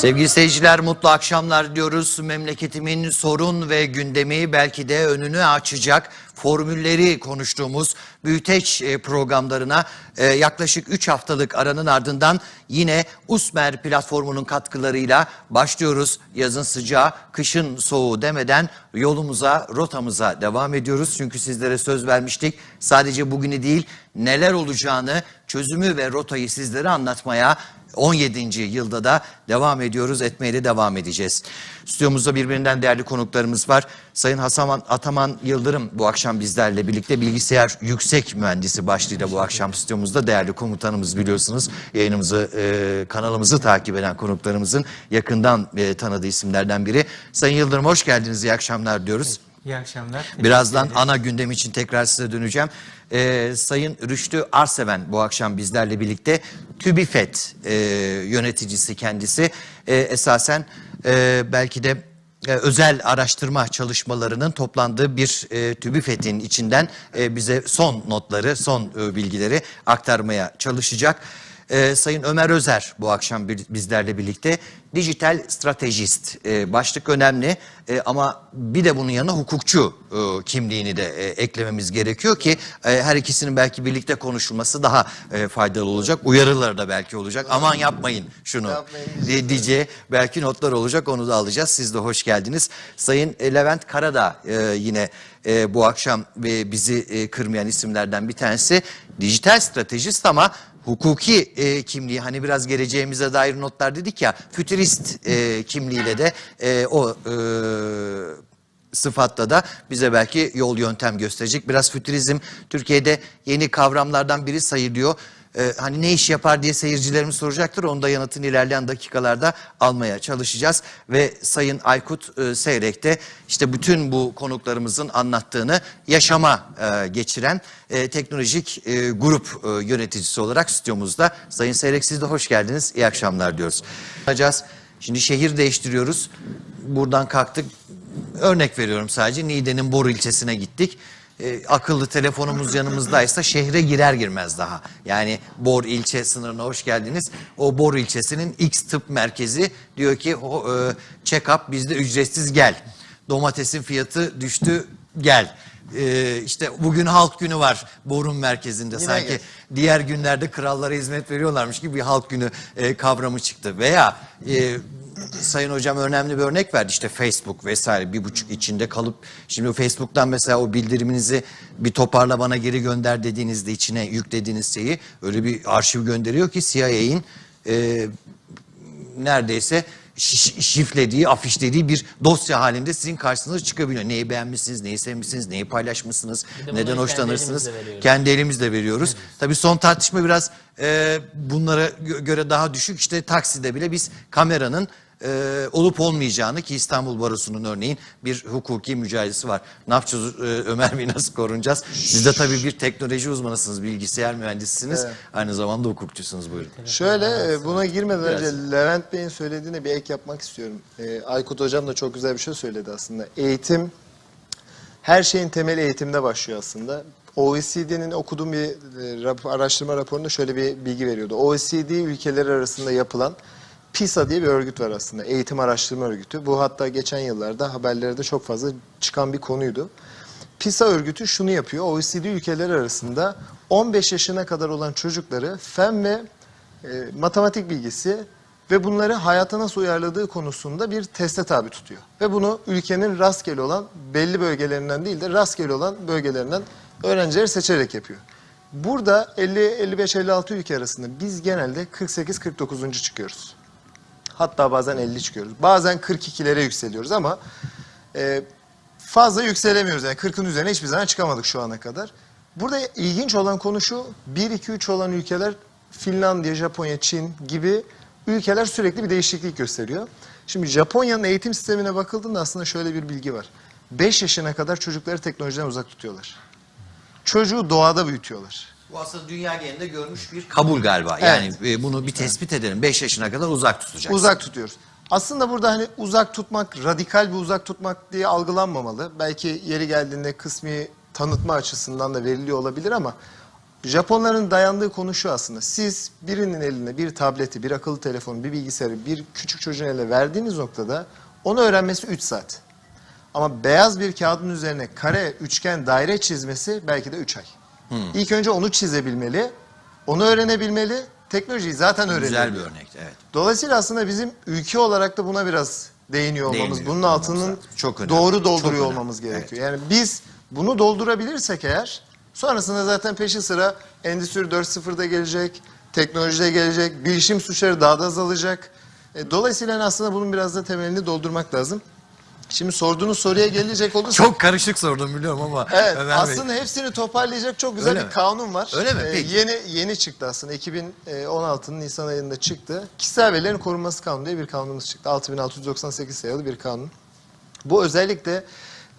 Sevgili seyirciler mutlu akşamlar diyoruz. Memleketimin sorun ve gündemi belki de önünü açacak formülleri konuştuğumuz büyüteç e, programlarına e, yaklaşık 3 haftalık aranın ardından yine Usmer platformunun katkılarıyla başlıyoruz. Yazın sıcağı, kışın soğuğu demeden yolumuza, rotamıza devam ediyoruz. Çünkü sizlere söz vermiştik. Sadece bugünü değil neler olacağını, çözümü ve rotayı sizlere anlatmaya 17. yılda da devam ediyoruz, etmeye de devam edeceğiz. Stüdyomuzda birbirinden değerli konuklarımız var. Sayın Hasaman Ataman Yıldırım bu akşam bizlerle birlikte bilgisayar yüksek mühendisi başlığıyla bu akşam stüdyomuzda değerli komutanımız biliyorsunuz. Yayınımızı, e, kanalımızı takip eden konuklarımızın yakından e, tanıdığı isimlerden biri. Sayın Yıldırım hoş geldiniz, iyi akşamlar diyoruz. İyi akşamlar. Birazdan ana gündem için tekrar size döneceğim. Ee, Sayın Rüştü Arseven bu akşam bizlerle birlikte TÜBİFET e, yöneticisi kendisi. E, esasen e, belki de e, özel araştırma çalışmalarının toplandığı bir e, TÜBİFET'in içinden e, bize son notları, son e, bilgileri aktarmaya çalışacak. Ee, Sayın Ömer Özer bu akşam bir- bizlerle birlikte dijital stratejist Ee, başlık önemli. Ee, ama bir de bunun yanına hukukçu e, kimliğini de e, eklememiz gerekiyor ki e, her ikisinin belki birlikte konuşulması daha e, faydalı olacak. Uyarılar da belki olacak. Aman yapmayın şunu diye- diyeceği belki notlar olacak. Onu da alacağız. Siz de hoş geldiniz. Sayın e, Levent Karadağ e, yine e, bu akşam e, bizi e, kırmayan isimlerden bir tanesi. Dijital stratejist ama hukuki e, kimliği hani biraz geleceğimize dair notlar dedik ya fütürist e, kimliğiyle de e, o e, sıfatla da bize belki yol yöntem gösterecek. Biraz fütürizm Türkiye'de yeni kavramlardan biri sayılıyor. E, hani ne iş yapar diye seyircilerimiz soracaktır. Onu da yanıtını ilerleyen dakikalarda almaya çalışacağız. Ve Sayın Aykut e, Seyrek de işte bütün bu konuklarımızın anlattığını yaşama e, geçiren e, teknolojik e, grup e, yöneticisi olarak stüdyomuzda. Sayın Seyrek siz de hoş geldiniz. İyi akşamlar diyoruz. Yapacağız. Şimdi şehir değiştiriyoruz. Buradan kalktık. Örnek veriyorum sadece Niğde'nin Bor ilçesine gittik. E, akıllı telefonumuz yanımızdaysa şehre girer girmez daha. Yani Bor ilçe sınırına hoş geldiniz. O Bor ilçesinin X tıp merkezi diyor ki o, e, check-up bizde ücretsiz gel. Domatesin fiyatı düştü gel. E, işte bugün halk günü var Bor'un merkezinde sanki gel. diğer günlerde krallara hizmet veriyorlarmış gibi bir halk günü e, kavramı çıktı. Veya e, Sayın Hocam önemli bir örnek verdi. İşte Facebook vesaire bir buçuk içinde kalıp şimdi Facebook'tan mesela o bildiriminizi bir toparla bana geri gönder dediğinizde içine yüklediğiniz şeyi öyle bir arşiv gönderiyor ki CIA'in e, neredeyse şiflediği, afişlediği bir dosya halinde sizin karşınıza çıkabiliyor. Neyi beğenmişsiniz, neyi sevmişsiniz, neyi paylaşmışsınız, neden bunları kendi hoşlanırsınız. elimizle veriyoruz. Kendi elimizle veriyoruz. Tabii son tartışma biraz e, bunlara gö- göre daha düşük. İşte takside bile biz kameranın e, olup olmayacağını ki İstanbul Barosu'nun örneğin bir hukuki mücadelesi var. Ne yapacağız e, Ömer Bey nasıl korunacağız? Siz de tabii bir teknoloji uzmanısınız, bilgisayar mühendisisiniz. Aynı zamanda hukukçusunuz buyurun. Şöyle e, buna girmeden önce Levent Bey'in söylediğine bir ek yapmak istiyorum. E, Aykut Hocam da çok güzel bir şey söyledi aslında. Eğitim, her şeyin temeli eğitimde başlıyor aslında. OECD'nin okuduğum bir e, araştırma raporunda şöyle bir bilgi veriyordu. OECD ülkeleri arasında yapılan PISA diye bir örgüt var aslında. Eğitim Araştırma Örgütü. Bu hatta geçen yıllarda haberlerde çok fazla çıkan bir konuydu. PISA örgütü şunu yapıyor. OECD ülkeleri arasında 15 yaşına kadar olan çocukları fen ve e, matematik bilgisi ve bunları hayata nasıl uyarladığı konusunda bir teste tabi tutuyor. Ve bunu ülkenin rastgele olan belli bölgelerinden değil de rastgele olan bölgelerinden öğrencileri seçerek yapıyor. Burada 50 55 56 ülke arasında biz genelde 48 49. çıkıyoruz. Hatta bazen 50 çıkıyoruz. Bazen 42'lere yükseliyoruz ama e, fazla yükselemiyoruz. Yani 40'ın üzerine hiçbir zaman çıkamadık şu ana kadar. Burada ilginç olan konu şu. 1, 2, 3 olan ülkeler Finlandiya, Japonya, Çin gibi ülkeler sürekli bir değişiklik gösteriyor. Şimdi Japonya'nın eğitim sistemine bakıldığında aslında şöyle bir bilgi var. 5 yaşına kadar çocukları teknolojiden uzak tutuyorlar. Çocuğu doğada büyütüyorlar. Bu aslında dünya genelinde görmüş bir kabul galiba. Yani e, bunu bir tespit edelim. 5 yaşına kadar uzak tutacaksın. Uzak tutuyoruz. Aslında burada hani uzak tutmak, radikal bir uzak tutmak diye algılanmamalı. Belki yeri geldiğinde kısmi tanıtma açısından da veriliyor olabilir ama Japonların dayandığı konu şu aslında. Siz birinin eline bir tableti, bir akıllı telefonu, bir bilgisayarı bir küçük çocuğun eline verdiğiniz noktada onu öğrenmesi 3 saat. Ama beyaz bir kağıdın üzerine kare, üçgen, daire çizmesi belki de 3 ay. İlk önce onu çizebilmeli, onu öğrenebilmeli, teknolojiyi zaten öğrenebilmeli. Güzel bir örnek evet. Dolayısıyla aslında bizim ülke olarak da buna biraz değiniyor olmamız, Değiniyor bunun olmamız altının lazım. Çok önemli. doğru Çok dolduruyor önemli. olmamız gerekiyor. Yani biz bunu doldurabilirsek eğer sonrasında zaten peşi sıra Endüstri 4.0'da gelecek, teknolojide gelecek, bilişim suçları daha da azalacak. E, dolayısıyla aslında bunun biraz da temelini doldurmak lazım. Şimdi sorduğunuz soruya gelecek olursak Çok karışık sordum biliyorum ama Evet, Ömer Bey. aslında hepsini toparlayacak çok güzel Öyle bir mi? kanun var. Öyle mi? Ee, Peki. yeni yeni çıktı aslında. 2016'nın Nisan ayında çıktı. Kişisel verilerin korunması kanunu diye bir kanunumuz çıktı. 6698 sayılı bir kanun. Bu özellikle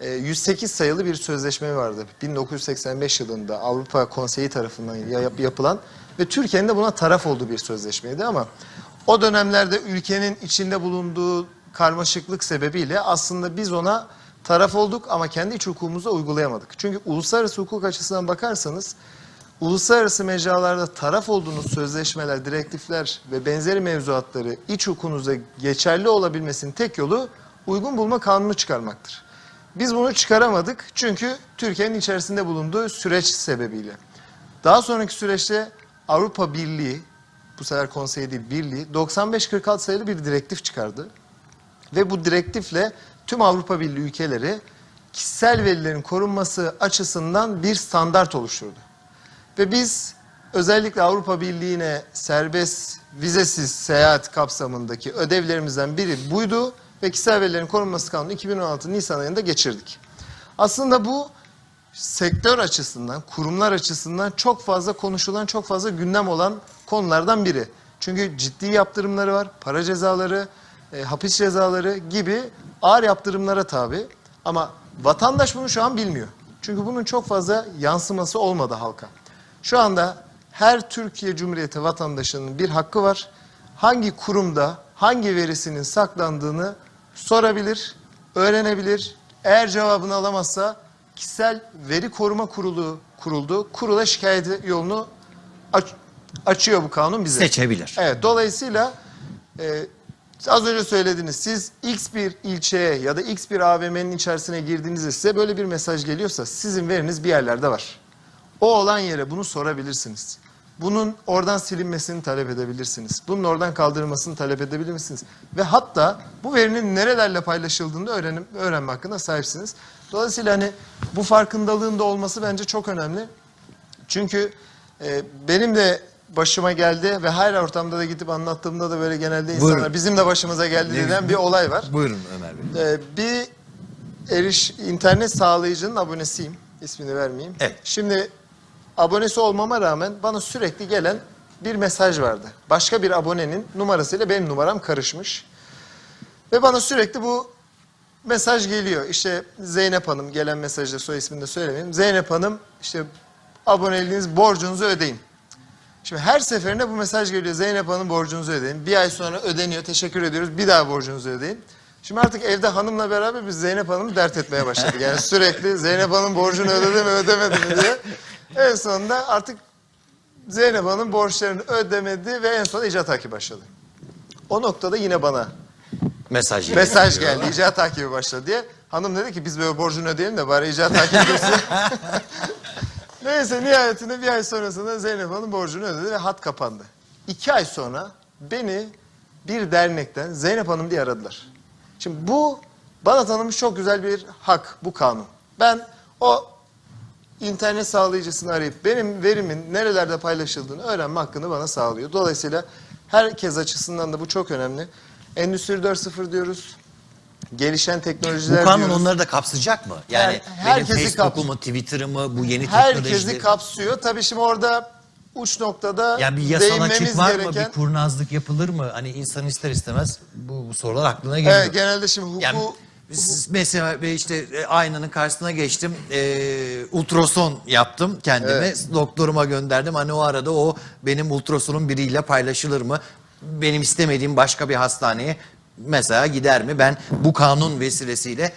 e, 108 sayılı bir sözleşme vardı. 1985 yılında Avrupa Konseyi tarafından yap- yapılan ve Türkiye'nin de buna taraf olduğu bir sözleşmeydi ama o dönemlerde ülkenin içinde bulunduğu karmaşıklık sebebiyle aslında biz ona taraf olduk ama kendi iç hukukumuzda uygulayamadık. Çünkü uluslararası hukuk açısından bakarsanız uluslararası mecralarda taraf olduğunuz sözleşmeler, direktifler ve benzeri mevzuatları iç hukukunuzda geçerli olabilmesinin tek yolu uygun bulma kanunu çıkarmaktır. Biz bunu çıkaramadık çünkü Türkiye'nin içerisinde bulunduğu süreç sebebiyle. Daha sonraki süreçte Avrupa Birliği, bu sefer konsey değil birliği, 95-46 sayılı bir direktif çıkardı. Ve bu direktifle tüm Avrupa Birliği ülkeleri kişisel verilerin korunması açısından bir standart oluşturdu. Ve biz özellikle Avrupa Birliği'ne serbest vizesiz seyahat kapsamındaki ödevlerimizden biri buydu ve kişisel verilerin korunması kanunu 2016 Nisan ayında geçirdik. Aslında bu sektör açısından, kurumlar açısından çok fazla konuşulan, çok fazla gündem olan konulardan biri. Çünkü ciddi yaptırımları var, para cezaları, e, hapis cezaları gibi ağır yaptırımlara tabi. Ama vatandaş bunu şu an bilmiyor. Çünkü bunun çok fazla yansıması olmadı halka. Şu anda her Türkiye Cumhuriyeti vatandaşının bir hakkı var. Hangi kurumda hangi verisinin saklandığını sorabilir, öğrenebilir. Eğer cevabını alamazsa kişisel veri koruma kurulu kuruldu. Kurula şikayet yolunu aç- açıyor bu kanun bize. Seçebilir. Evet, dolayısıyla e, az önce söylediniz. Siz X bir ilçeye ya da X bir AVM'nin içerisine girdiğinizde size böyle bir mesaj geliyorsa sizin veriniz bir yerlerde var. O olan yere bunu sorabilirsiniz. Bunun oradan silinmesini talep edebilirsiniz. Bunun oradan kaldırılmasını talep edebilirsiniz. Ve hatta bu verinin nerelerle paylaşıldığını öğrenim, öğrenme hakkında sahipsiniz. Dolayısıyla hani bu farkındalığın da olması bence çok önemli. Çünkü e, benim de başıma geldi ve her ortamda da gidip anlattığımda da böyle genelde insanlar Buyurun. bizim de başımıza geldi Ne- denen bir olay var. Buyurun Ömer Bey. Ee, bir eriş internet sağlayıcının abonesiyim. İsmini vermeyeyim. Evet. Şimdi abonesi olmama rağmen bana sürekli gelen bir mesaj vardı. Başka bir abonenin numarasıyla benim numaram karışmış. Ve bana sürekli bu mesaj geliyor. İşte Zeynep Hanım gelen mesajda soy ismini de söylemeyeyim. Zeynep Hanım işte aboneliğiniz borcunuzu ödeyin. Şimdi her seferinde bu mesaj geliyor. Zeynep Hanım borcunuzu ödeyin. Bir ay sonra ödeniyor. Teşekkür ediyoruz. Bir daha borcunuzu ödeyin. Şimdi artık evde hanımla beraber biz Zeynep Hanım'ı dert etmeye başladık. Yani sürekli Zeynep Hanım borcunu ödedi mi ödemedi mi diye. En sonunda artık Zeynep Hanım borçlarını ödemedi ve en son icra takibi başladı. O noktada yine bana Mesaj. mesaj geldi. İcra takibi başladı diye. Hanım dedi ki biz böyle borcunu ödeyelim de bari icra takibi. Neyse nihayetinde bir ay sonrasında Zeynep Hanım borcunu ödedi ve hat kapandı. İki ay sonra beni bir dernekten Zeynep Hanım diye aradılar. Şimdi bu bana tanınmış çok güzel bir hak bu kanun. Ben o internet sağlayıcısını arayıp benim verimin nerelerde paylaşıldığını öğrenme hakkını bana sağlıyor. Dolayısıyla herkes açısından da bu çok önemli. Endüstri 4.0 diyoruz. Gelişen teknolojiler Bu kanun diyoruz. onları da kapsayacak mı? Yani Her- herkesi benim Facebook'u kaps- mu, Twitter'ımı, bu yeni Herkesi teknolojileri... kapsıyor. Tabii şimdi orada uç noktada Ya bir yasal değinmemiz açık var mı? gereken... Bir kurnazlık yapılır mı? Hani insan ister istemez bu, bu sorular aklına geliyor. Evet, genelde şimdi hukuku... Yani siz- mesela ben işte e, aynanın karşısına geçtim. E, ultrason yaptım kendime. Doktoruma gönderdim. Hani o arada o benim ultrasonum biriyle paylaşılır mı? Benim istemediğim başka bir hastaneye mesela gider mi? Ben bu kanun vesilesiyle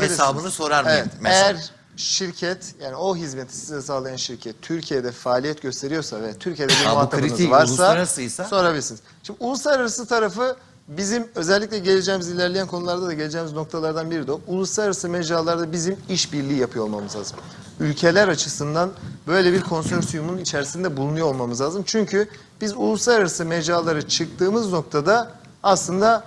hesabını sorar mıyım Evet, mesela? Eğer şirket yani o hizmeti size sağlayan şirket Türkiye'de faaliyet gösteriyorsa ve Türkiye'de bir Ha, bu muhatabınız kritik, varsa uluslararasıysa? sorabilirsiniz. Şimdi uluslararası tarafı bizim özellikle geleceğimiz ilerleyen konularda da geleceğimiz noktalardan biri de o. Uluslararası mecralarda bizim işbirliği yapıyor olmamız lazım. Ülkeler açısından böyle bir konsorsiyumun içerisinde bulunuyor olmamız lazım. Çünkü biz uluslararası mecralara çıktığımız noktada aslında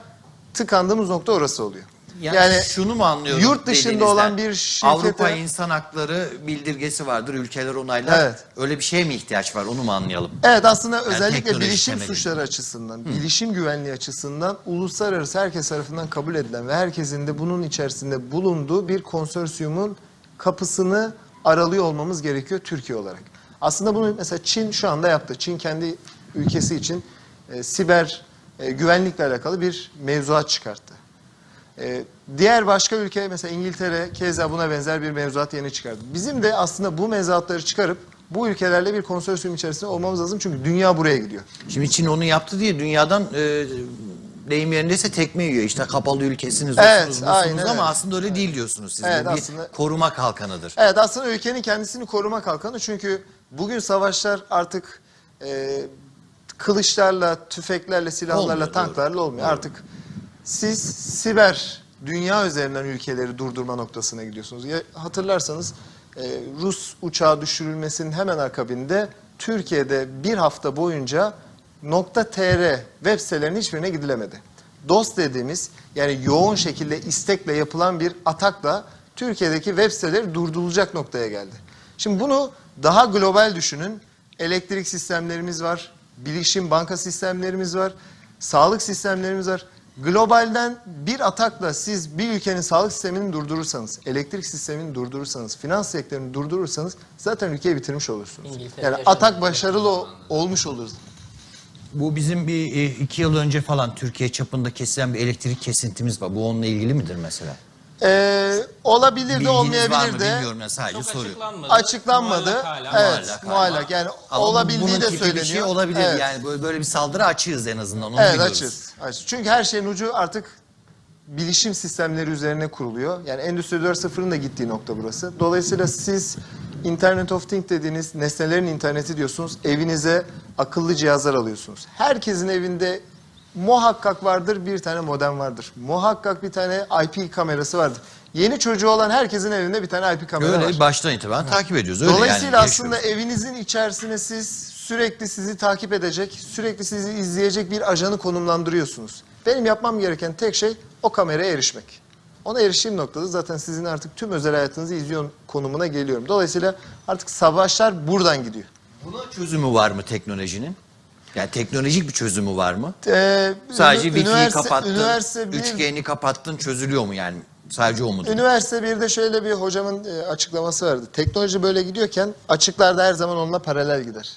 tıkandığımız nokta orası oluyor. Yani, şunu mu anlıyorum yurt dışında olan bir şirkete- Avrupa İnsan Hakları bildirgesi vardır, ülkeler onaylar. Evet. Öyle bir şeye mi ihtiyaç var onu mu anlayalım? Evet aslında özellikle teknoloji bilişim temelinde. suçları açısından, bilişim güvenliği açısından uluslararası herkes tarafından kabul edilen ve herkesin de bunun içerisinde bulunduğu bir konsorsiyumun kapısını aralıyor olmamız gerekiyor Türkiye olarak. Aslında bunu mesela Çin şu anda yaptı. Çin kendi ülkesi için e, siber e, güvenlikle alakalı bir mevzuat çıkarttı. Ee, diğer başka ülke mesela İngiltere keza buna benzer bir mevzuat yeni çıkardı. Bizim de aslında bu mevzuatları çıkarıp bu ülkelerle bir konsorsiyum içerisinde olmamız lazım çünkü dünya buraya gidiyor. Şimdi Çin onu yaptı diye dünyadan e, deyim yerindeyse tekme yiyor. İşte kapalı ülkesiniz, Evet, aynen ama öyle. aslında öyle değil diyorsunuz siz. Evet, bir aslında- koruma kalkanıdır. Evet aslında ülkenin kendisini koruma kalkanı çünkü bugün savaşlar artık e, kılıçlarla, tüfeklerle, silahlarla, Olmuyor, tanklarla olmuyor. Artık siz siber dünya üzerinden ülkeleri durdurma noktasına gidiyorsunuz. Ya, hatırlarsanız e, Rus uçağı düşürülmesinin hemen akabinde Türkiye'de bir hafta boyunca .tr web sitelerinin hiçbirine gidilemedi. DOS dediğimiz yani yoğun şekilde istekle yapılan bir atakla Türkiye'deki web siteleri durdurulacak noktaya geldi. Şimdi bunu daha global düşünün. Elektrik sistemlerimiz var, bilişim banka sistemlerimiz var, sağlık sistemlerimiz var. Globalden bir atakla siz bir ülkenin sağlık sistemini durdurursanız, elektrik sistemini durdurursanız, finans sektörünü durdurursanız zaten ülkeyi bitirmiş olursunuz. İngiltere Yani atak başarılı o- olmuş oluruz. Bu bizim bir e, iki yıl önce falan Türkiye çapında kesilen bir elektrik kesintimiz var. Bu onunla ilgili midir mesela? Ee, olabilir de Bilginiz var olmayabilir mı de. bilmiyorum ben sadece Çok soruyorum. açıklanmadı. Açıklanmadı. Muallak hala. Evet, Muallak hala. muallak. Yani Ama olabildiği bunun de tipi söyleniyor. bir şey olabilir Evet. yani böyle, böyle bir saldırı açığız en azından onu Evet biliyoruz. açız, açız. Çünkü her şeyin ucu artık bilişim sistemleri üzerine kuruluyor. Yani Endüstri 4.0'ın da gittiği nokta burası. Dolayısıyla siz Internet of Things dediğiniz nesnelerin interneti diyorsunuz. Evinize akıllı cihazlar alıyorsunuz. Herkesin evinde muhakkak vardır bir tane modem vardır. Muhakkak bir tane IP kamerası vardır. Yeni çocuğu olan herkesin evinde bir tane IP kamera var. Öyle baştan itibaren takip ediyoruz. Öyle Dolayısıyla yani, aslında yaşıyoruz. evinizin içerisine siz sürekli sizi takip edecek, sürekli sizi izleyecek bir ajanı konumlandırıyorsunuz. Benim yapmam gereken tek şey o kameraya erişmek. Ona eriştiğim noktada zaten sizin artık tüm özel hayatınızı izliyor konumuna geliyorum. Dolayısıyla artık savaşlar buradan gidiyor. Buna çözümü var mı teknolojinin? Yani teknolojik bir çözümü var mı? Ee, Sadece Wi-Fi'yi kapattın, üniversite bir- üçgeni kapattın çözülüyor mu yani? Sadece o mudur? Üniversite 1'de şöyle bir hocamın e, açıklaması vardı. Teknoloji böyle gidiyorken açıklarda her zaman onunla paralel gider.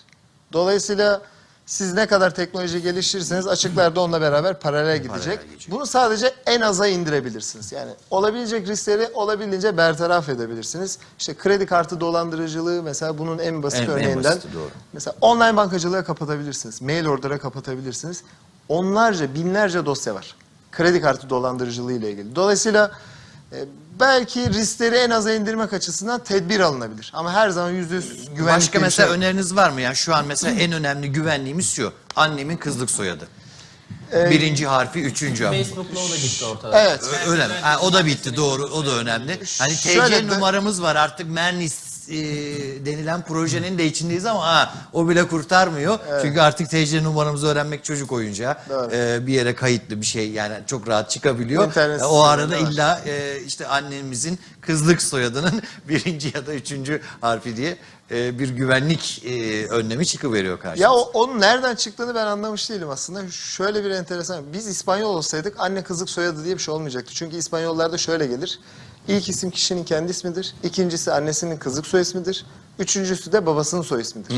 Dolayısıyla siz ne kadar teknoloji geliştirirseniz açıklarda onunla beraber paralel gidecek. gidecek. Bunu sadece en aza indirebilirsiniz. Yani olabilecek riskleri olabildiğince bertaraf edebilirsiniz. İşte kredi kartı dolandırıcılığı mesela bunun en basit En- en örneğinden. basiti, doğru. Mesela online bankacılığı kapatabilirsiniz. Mail order'a kapatabilirsiniz. Onlarca, binlerce dosya var. Kredi kartı dolandırıcılığı ile ilgili. Dolayısıyla e, belki riskleri en aza indirmek açısından tedbir alınabilir. Ama her zaman yüzde yüz güvenlik Başka diye bir mesela şey yok. öneriniz var mı? Yani şu an mesela en önemli güvenliğimiz şu. Annemin kızlık soyadı. Ee, Birinci harfi, üçüncü harfi. Facebook'la o da gitti ortadan. Evet. Ö- Öyle mi? Ha, o da bitti doğru. O da önemli. Hani TC Şöyle de- numaramız var artık Mernis e, denilen projenin de içindeyiz ama ha, o bile kurtarmıyor. Çünkü artık TC numaramızı öğrenmek çocuk oyuncağı. E, bir yere kayıtlı bir şey yani çok rahat çıkabiliyor. E, o arada var. illa e, işte annemizin kızlık soyadının birinci ya da üçüncü harfi diye e, bir güvenlik e, önlemi çıkıveriyor karşımıza. Ya o, onun nereden çıktığını ben anlamış değilim aslında. Şöyle bir enteresan. Biz İspanyol olsaydık anne kızlık soyadı diye bir şey olmayacaktı. Çünkü İspanyollarda şöyle gelir. İlk isim kişinin kendi ismidir. İkincisi annesinin kızlık soy ismidir. Üçüncüsü de babasının soy ismidir.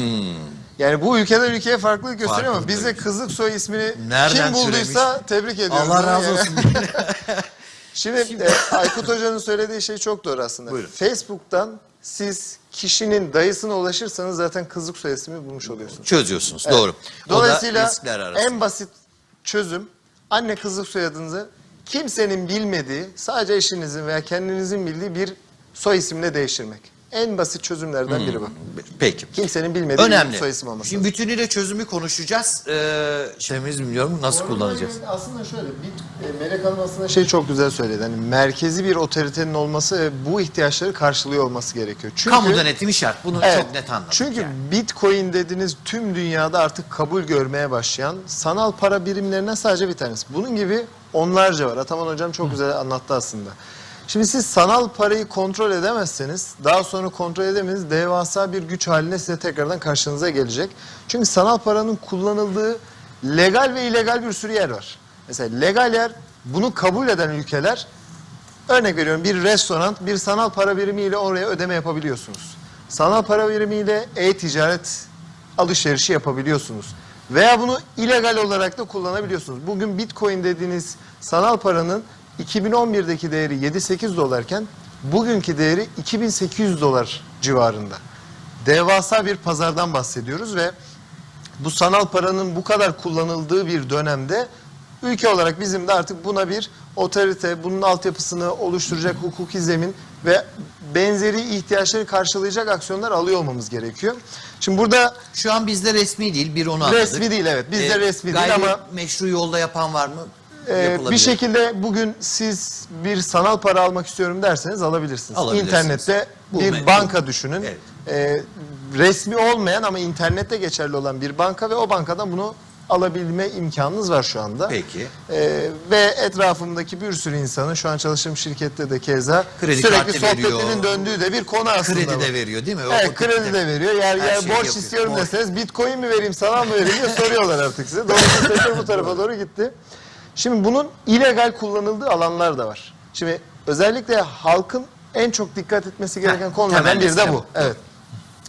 Yani bu ülkeden ülkeye farklılık gösteriyor ama Hmm. Farklılık bizde kızlık soy ismini Nereden kim bulduysa tebrik ediyoruz. Allah razı Yani- olsun. Şimdi e, Aykut Hoca'nın söylediği şey çok doğru aslında. Buyurun. Facebook'tan siz kişinin dayısına ulaşırsanız zaten kızlık soy ismi bulmuş oluyorsunuz. Çözüyorsunuz doğru. Dolayısıyla o da riskler arasında. en basit çözüm anne kızlık soyadınızı kimsenin bilmediği, sadece eşinizin veya kendinizin bildiği bir soy ismini değiştirmek. En basit çözümlerden biri bu. Peki. Kimsenin bilmediği Önemli. bir soy isim olması. Şimdi bütünüyle çözümü konuşacağız. Ee, şeyimiz bilmiyorum nasıl kullanacağız. Aslında şöyle bir e, Melek Hanım aslında şey çok güzel söyledi. Hani merkezi bir otoritenin olması ve bu ihtiyaçları karşılıyor olması gerekiyor. Çünkü Kamu denetimi şart. Bunu Evet, çok net anladık. Çünkü yani. Bitcoin dediğiniz tüm dünyada artık kabul görmeye başlayan sanal para birimlerinden sadece bir tanesi. Bunun gibi onlarca var. Ataman hocam çok güzel anlattı aslında. Şimdi siz sanal parayı kontrol edemezseniz, daha sonra kontrol edemeniz devasa bir güç haline size tekrardan karşınıza gelecek. Çünkü sanal paranın kullanıldığı legal ve illegal bir sürü yer var. Mesela legal yer, bunu kabul eden ülkeler Örnek veriyorum bir restoran bir sanal para birimiyle oraya ödeme yapabiliyorsunuz. Sanal para birimiyle e-ticaret alışverişi yapabiliyorsunuz. Veya bunu illegal olarak da kullanabiliyorsunuz. Bugün Bitcoin dediğiniz sanal paranın 2011'deki değeri 7-8 dolarken bugünkü değeri 2800 dolar civarında. Devasa bir pazardan bahsediyoruz ve bu sanal paranın bu kadar kullanıldığı bir dönemde ülke olarak bizim de artık buna bir otorite, bunun altyapısını oluşturacak hukuki zemin ve benzeri ihtiyaçları karşılayacak aksiyonlar alıyor olmamız gerekiyor. Şimdi burada Şu an bizde resmi değil. Bir onu anladık. resmi değil evet bizde Ee, resmi değil ama meşru yolda yapan var mı? E, Yapılabilir. bir şekilde bugün siz bir sanal para almak istiyorum derseniz alabilirsiniz. Alabilirsiniz. İnternette bir mevcut. banka düşünün. Evet. E, resmi olmayan ama internette geçerli olan bir banka ve o bankadan bunu alabilme imkanınız var şu anda. Peki. Ee, ve etrafımdaki bir sürü insanın şu an çalıştığım şirkette de keza Kredi sürekli kartı sohbetinin veriyor. döndüğü de bir konu aslında. Kredi bu. de veriyor değil mi? O- Evet kredi de veriyor. Yer Her yer şeyi borç yapıyor. istiyorum Borç. deseniz bitcoin mi vereyim sana mı vereyim diye soruyorlar artık size. Dolayısıyla sektör bu tarafa doğru gitti. Şimdi bunun illegal kullanıldığı alanlar da var. Şimdi özellikle halkın en çok dikkat etmesi gereken konulardan biri de bu. Evet.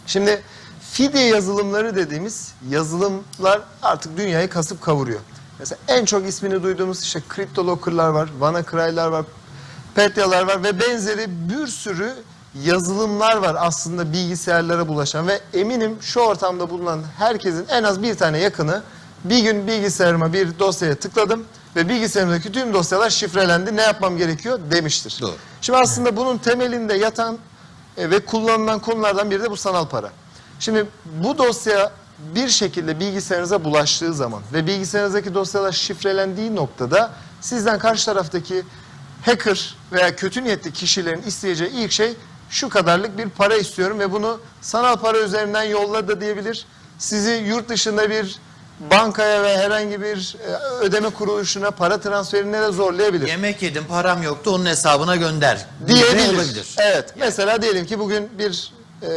Şimdi fidye yazılımları dediğimiz yazılımlar artık dünyayı kasıp kavuruyor. Mesela en çok ismini duyduğumuz işte kriptolocker'lar var, WannaCry'lar var, Petyalar var ve benzeri bir sürü yazılımlar var aslında bilgisayarlara bulaşan ve eminim şu ortamda bulunan herkesin en az bir tane yakını bir gün bilgisayarıma bir dosyaya tıkladım ve bilgisayarımdaki tüm dosyalar şifrelendi ne yapmam gerekiyor demiştir. Doğru. Şimdi aslında bunun temelinde yatan e, ve kullanılan konulardan biri de bu sanal para. Şimdi bu dosya bir şekilde bilgisayarınıza bulaştığı zaman ve bilgisayarınızdaki dosyalar şifrelendiği noktada sizden karşı taraftaki hacker veya kötü niyetli kişilerin isteyeceği ilk şey şu kadarlık bir para istiyorum ve bunu sanal para üzerinden yolla da diyebilir. Sizi yurt dışında bir bankaya ve herhangi bir e, ödeme kuruluşuna para transferine de zorlayabilir Yemek yedim param yoktu onun hesabına gönder. diyebilir. olabilir. Evet. Mesela diyelim ki bugün bir e,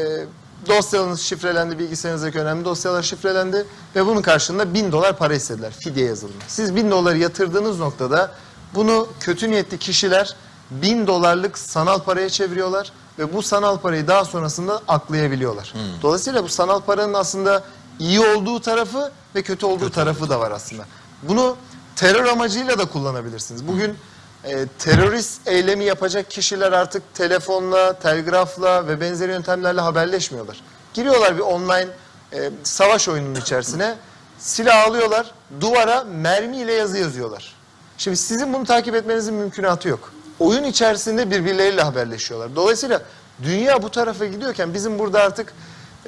dosyanız şifrelendi, bilgisayarınızdaki önemli dosyalar şifrelendi ve bunun karşılığında bin dolar para istediler fidye yazılımı. Siz bin doları yatırdığınız noktada bunu kötü niyetli kişiler bin dolarlık sanal paraya çeviriyorlar ve bu sanal parayı daha sonrasında aklayabiliyorlar. Hmm. Dolayısıyla bu sanal paranın aslında iyi olduğu tarafı ve kötü olduğu tarafı da var aslında. Bunu terör amacıyla da kullanabilirsiniz. Bugün e, terörist eylemi yapacak kişiler artık telefonla, telgrafla ve benzeri yöntemlerle haberleşmiyorlar. Giriyorlar bir online e, savaş oyununun içerisine, silah alıyorlar, duvara mermiyle yazı yazıyorlar. Şimdi sizin bunu takip etmenizin mümkünatı yok. Oyun içerisinde birbirleriyle haberleşiyorlar. Dolayısıyla dünya bu tarafa gidiyorken bizim burada artık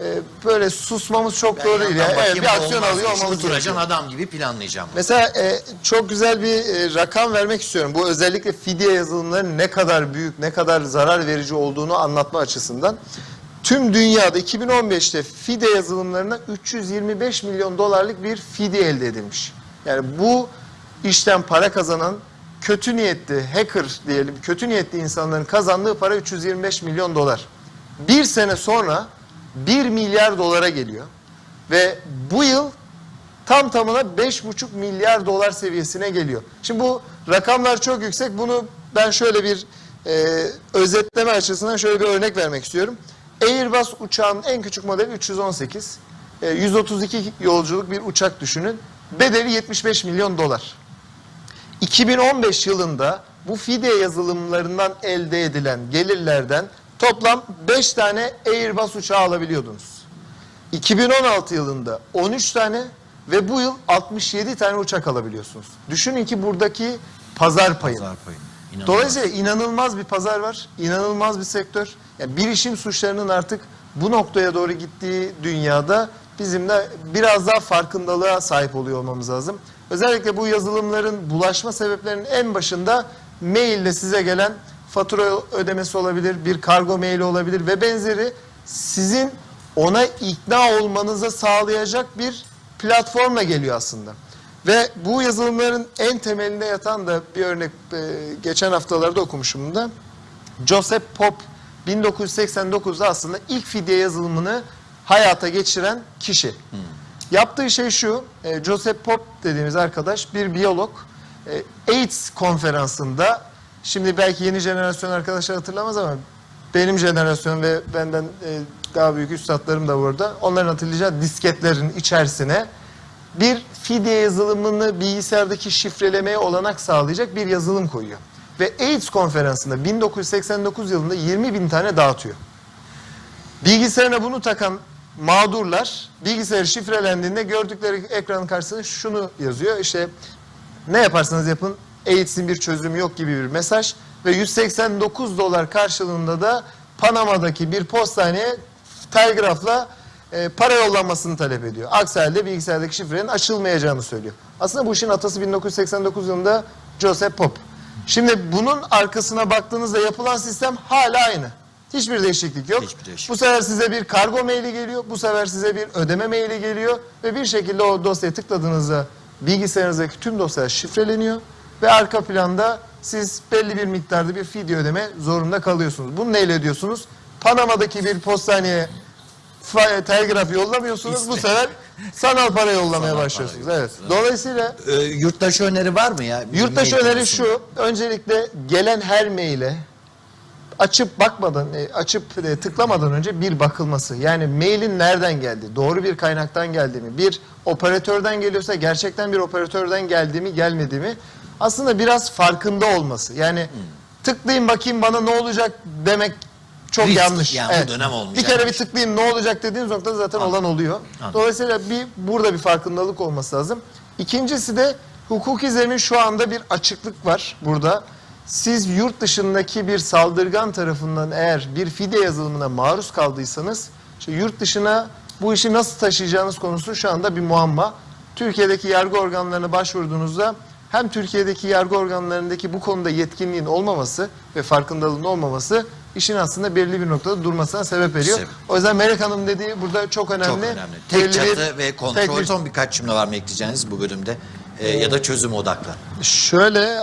e, böyle susmamız çok doğru değil. Yani, evet, bir aksiyon alıyor olmamız gerekiyor. adam gibi planlayacağım. Mesela e, çok güzel bir e, rakam vermek istiyorum. Bu özellikle fidye yazılımlarının ne kadar büyük, ne kadar zarar verici olduğunu anlatma açısından. Tüm dünyada 2015'te fidye yazılımlarına 325 milyon dolarlık bir fidye elde edilmiş. Yani bu işten para kazanan kötü niyetli hacker diyelim, kötü niyetli insanların kazandığı para 325 milyon dolar. Bir sene sonra 1 milyar dolara geliyor. Ve bu yıl tam tamına 5,5 milyar dolar seviyesine geliyor. Şimdi bu rakamlar çok yüksek. Bunu ben şöyle bir e, özetleme açısından şöyle bir örnek vermek istiyorum. Airbus uçağının en küçük modeli 318. E, 132 yolculuk bir uçak düşünün. Bedeli 75 milyon dolar. 2015 yılında bu fidye yazılımlarından elde edilen gelirlerden toplam 5 tane Airbus uçağı alabiliyordunuz. 2016 yılında 13 tane ve bu yıl 67 tane uçak alabiliyorsunuz. Düşünün ki buradaki pazar payı. Pazar payı. İnanılmaz. Dolayısıyla inanılmaz bir pazar var, inanılmaz bir sektör. Yani bilişim suçlarının artık bu noktaya doğru gittiği dünyada bizim de biraz daha farkındalığa sahip oluyor olmamız lazım. Özellikle bu yazılımların bulaşma sebeplerinin en başında maille size gelen fatura ödemesi olabilir, bir kargo maili olabilir ve benzeri sizin ona ikna olmanıza sağlayacak bir platformla geliyor aslında. Ve bu yazılımların en temelinde yatan da bir örnek e, geçen haftalarda okumuşum da Joseph Pop 1989'da aslında ilk fidye yazılımını hayata geçiren kişi. Yaptığı şey şu, e, Joseph Pop dediğimiz arkadaş bir biyolog. E, AIDS konferansında, şimdi belki yeni jenerasyon arkadaşlar hatırlamaz ama benim jenerasyon ve benden e, daha büyük üstadlarım da burada. Onların hatırlayacağı disketlerin içerisine bir fidye yazılımını bilgisayardaki şifrelemeye olanak sağlayacak bir yazılım koyuyor. Ve AIDS konferansında 1989 yılında 20 bin tane dağıtıyor. Bilgisayarına bunu takan mağdurlar bilgisayarı şifrelendiğinde gördükleri ekranın karşısına şunu yazıyor. İşte ne yaparsanız yapın AIDS'in bir çözümü yok gibi bir mesaj ve 189 dolar karşılığında da Panama'daki bir postaneye telgrafla e, para yollanmasını talep ediyor. Aksi halde bilgisayardaki şifrenin açılmayacağını söylüyor. Aslında bu işin atası 1989 yılında Joseph Pop. Şimdi bunun arkasına baktığınızda yapılan sistem hala aynı. Hiçbir değişiklik yok. Hiçbir değişiklik. Bu sefer size bir kargo maili geliyor. Bu sefer size bir ödeme maili geliyor. Ve bir şekilde o dosyaya tıkladığınızda bilgisayarınızdaki tüm dosyalar şifreleniyor. Ve arka planda siz belli bir miktarda bir fidye ödeme zorunda kalıyorsunuz. Bunu neyle ödüyorsunuz? Panama'daki bir postaneye telgraf yollamıyorsunuz. Bu İste. sefer sanal para yollamaya Sanal başlıyorsunuz. para Evet. Dolayısıyla Ee, yurttaş öneri var mı ya? Bir Yurttaş öneri şu. Öncelikle gelen her maile açıp bakmadan, e, açıp e, tıklamadan önce bir bakılması. Yani mailin nereden geldi? Doğru bir kaynaktan geldi mi? Bir operatörden geliyorsa gerçekten bir operatörden geldi mi, gelmedi mi? Aslında biraz farkında olması. Yani Hmm. tıklayayım bakayım bana ne olacak demek çok Risk, yanlış. yani bu dönem olmayacak Bir kere bir tıklayayım ne olacak dediğiniz noktada zaten olan oluyor. Dolayısıyla bir burada bir farkındalık olması lazım. İkincisi de hukuki zemin şu anda bir açıklık var burada. Siz yurt dışındaki bir saldırgan tarafından eğer bir fidye yazılımına maruz kaldıysanız işte yurt dışına bu işi nasıl taşıyacağınız konusu şu anda bir muamma. Türkiye'deki yargı organlarına başvurduğunuzda hem Türkiye'deki yargı organlarındaki bu konuda yetkinliğin olmaması ve farkındalığın olmaması işin aslında belirli bir noktada durmasına sebep veriyor. Sebep. O yüzden Melek Hanım dediği burada çok önemli. Çok önemli. Tek Belli bir- çatı ve kontrol. tek bir- Son birkaç cümle var mı ekleyeceğiniz bu bölümde? Ee, ya da çözüm odaklı. Şöyle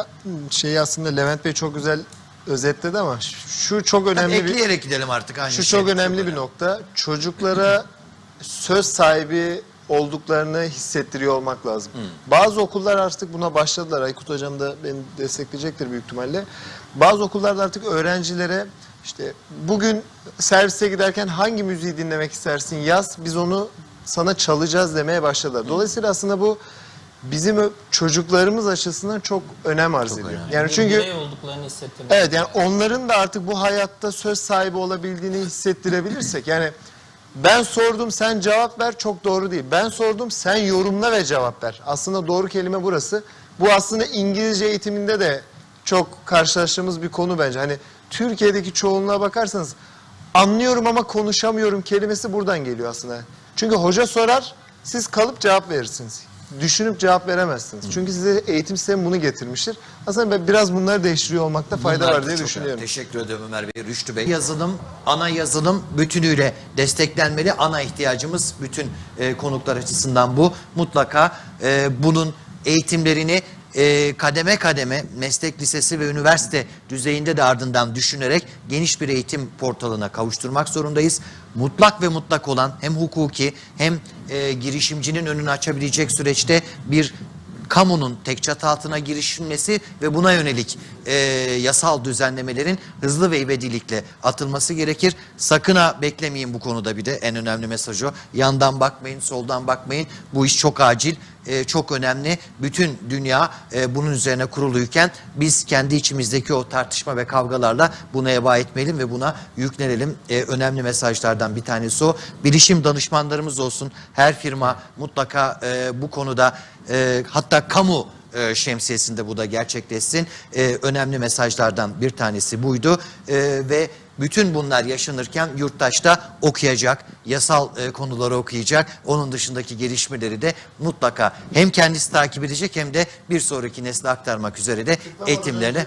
şeyi aslında Levent Bey çok güzel özetledi ama şu çok önemli bir Ekleyerek gidelim artık aynı şu şey. çok önemli bir nokta. Çocuklara söz sahibi olduklarını hissettiriyor olmak lazım. Bazı okullar artık buna başladılar. Aykut hocam da beni destekleyecektir büyük ihtimalle. Bazı okullarda artık öğrencilere işte bugün servise giderken hangi müziği dinlemek istersin yaz biz onu sana çalacağız demeye başladılar. Dolayısıyla aslında bu bizim çocuklarımız açısından çok önem arz ediyor. önemli. Yani çünkü birey olduklarını hissettirmek. Evet yani onların da artık bu hayatta söz sahibi olabildiğini hissettirebilirsek yani ben sordum sen cevap ver çok doğru değil. Ben sordum sen yorumla ve cevap ver. Aslında doğru kelime burası. Bu aslında İngilizce eğitiminde de çok karşılaştığımız bir konu bence. Hani Türkiye'deki çoğunluğa bakarsanız anlıyorum ama konuşamıyorum kelimesi buradan geliyor aslında. Çünkü hoca sorar siz kalıp cevap verirsiniz. Düşünüp cevap veremezsiniz. Çünkü size eğitim sistemi bunu getirmiştir. Aslında ben biraz bunları değiştiriyor olmakta fayda Bunlar var diye çok düşünüyorum. önemli. Teşekkür ederim Ömer Bey, Rüştü Bey. Yazılım, ana yazılım bütünüyle desteklenmeli. Ana ihtiyacımız bütün e, konuklar açısından bu. Mutlaka e, bunun eğitimlerini e, kademe kademe meslek lisesi ve üniversite düzeyinde de ardından düşünerek geniş bir eğitim portalına kavuşturmak zorundayız. Mutlak ve mutlak olan hem hukuki hem e, girişimcinin önünü açabilecek süreçte bir kamunun tek çatı altına girişilmesi ve buna yönelik e, yasal düzenlemelerin hızlı ve ivedilikle atılması gerekir. Sakın ha beklemeyin bu konuda bir de en önemli mesaj o. Yandan bakmayın, soldan bakmayın. Bu iş çok acil, e, çok önemli. Bütün dünya e, bunun üzerine kuruluyken biz kendi içimizdeki o tartışma ve kavgalarla buna eba etmeyelim ve buna yüklenelim. E, önemli mesajlardan bir tanesi o. Bilişim danışmanlarımız olsun. Her firma mutlaka e, bu konuda e, hatta kamu e, şemsiyesinde bu da gerçekleşsin. E, önemli mesajlardan bir tanesi buydu. E, ve bütün bunlar yaşanırken yurttaşta okuyacak, yasal e, konuları okuyacak. Onun dışındaki gelişmeleri de mutlaka hem kendisi takip edecek hem de bir sonraki nesle aktarmak üzere de eğitimlerini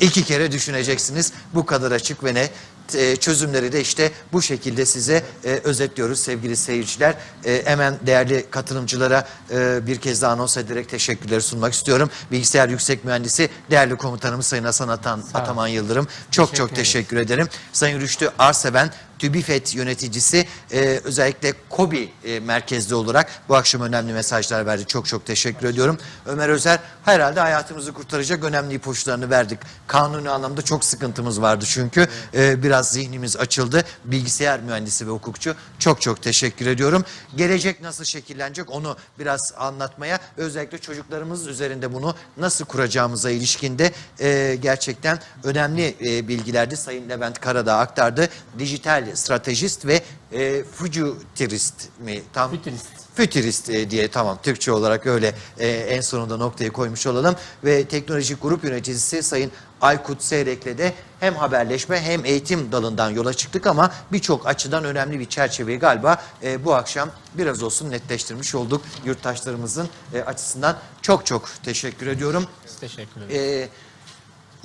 iki kere düşüneceksiniz. Bu kadar açık ve net. E, çözümleri de işte bu şekilde size e, özetliyoruz sevgili seyirciler. E, hemen değerli katılımcılara e, bir kez daha anons ederek teşekkürleri sunmak istiyorum. Bilgisayar Yüksek Mühendisi değerli komutanımız Sayın Hasan Atan, Ataman Yıldırım. Çok çok teşekkür ederim. Sayın Rüştü Arseven, TÜBİFET yöneticisi e, özellikle KOBİ e, merkezli olarak bu akşam önemli mesajlar verdi. Çok çok teşekkür ediyorum. Ömer Özer herhalde hayatımızı kurtaracak önemli ipuçlarını verdik. Kanuni anlamda çok sıkıntımız vardı çünkü. E, biraz zihnimiz açıldı. Bilgisayar mühendisi ve hukukçu. Çok çok teşekkür ediyorum. Gelecek nasıl şekillenecek onu biraz anlatmaya özellikle çocuklarımız üzerinde bunu nasıl kuracağımıza ilişkinde e, gerçekten önemli e, bilgilerdi. Sayın Levent Karadağ aktardı. Dijital stratejist ve e, futurist mi? Tam Fütürist. Fütürist e, diye tamam Türkçe olarak öyle e, en sonunda noktayı koymuş olalım. Ve teknolojik grup yöneticisi Sayın Aykut Seyrek'le de hem haberleşme hem eğitim dalından yola çıktık ama birçok açıdan önemli bir çerçeveyi galiba e, bu akşam biraz olsun netleştirmiş olduk yurttaşlarımızın e, açısından. Çok çok teşekkür ediyorum. Biz teşekkür ederiz. E,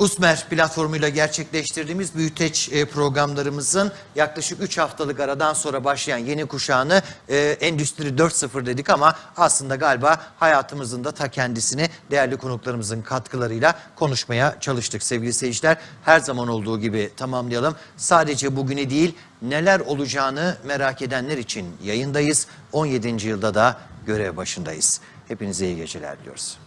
USMER platformuyla gerçekleştirdiğimiz büyüteç e, programlarımızın yaklaşık 3 haftalık aradan sonra başlayan yeni kuşağını e, Endüstri 4.0 dedik ama aslında galiba hayatımızın da ta kendisini değerli konuklarımızın katkılarıyla konuşmaya çalıştık sevgili seyirciler. Her zaman olduğu gibi tamamlayalım. Sadece bugünü değil neler olacağını merak edenler için yayındayız. 17. yılda da görev başındayız. Hepinize iyi geceler diliyoruz.